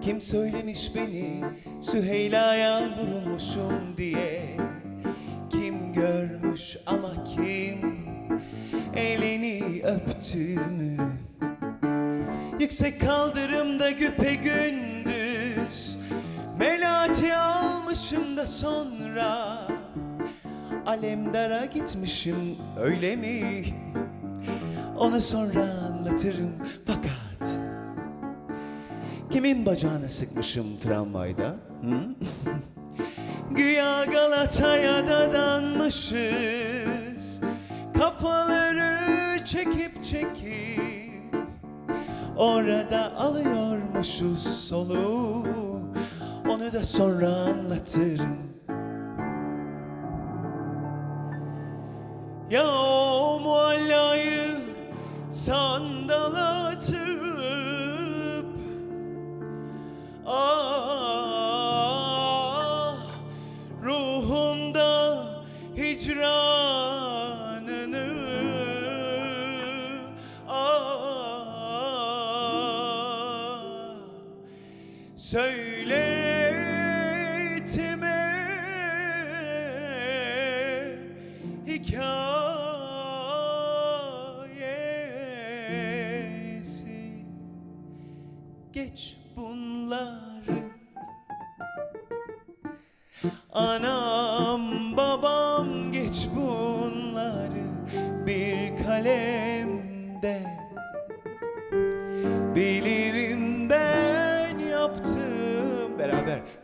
Kim söylemiş beni Süheyla'ya vurulmuşum diye? Kim görmüş ama kim? Elini öptüğümü Yüksek kaldırımda güpe gündüz. Melati almışım da sonra. Alemdara gitmişim öyle mi? Onu sonra anlatırım fakat Kimin bacağını sıkmışım tramvayda? Hı? Güya Galata'ya dadanmışız Kafaları çekip çekip Orada alıyormuşuz soluğu Onu da sonra anlatırım Ya o muallayı sandal Söyletme hikayesi. Geç bunları. Anam babam geç bunları. Bir kalemde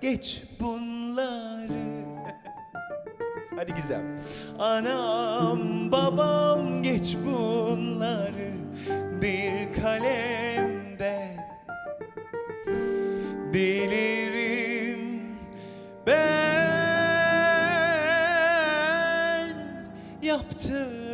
geç bunları. Hadi Gizem. Anam babam geç bunları. Bir kalemde Bilirim ben yaptım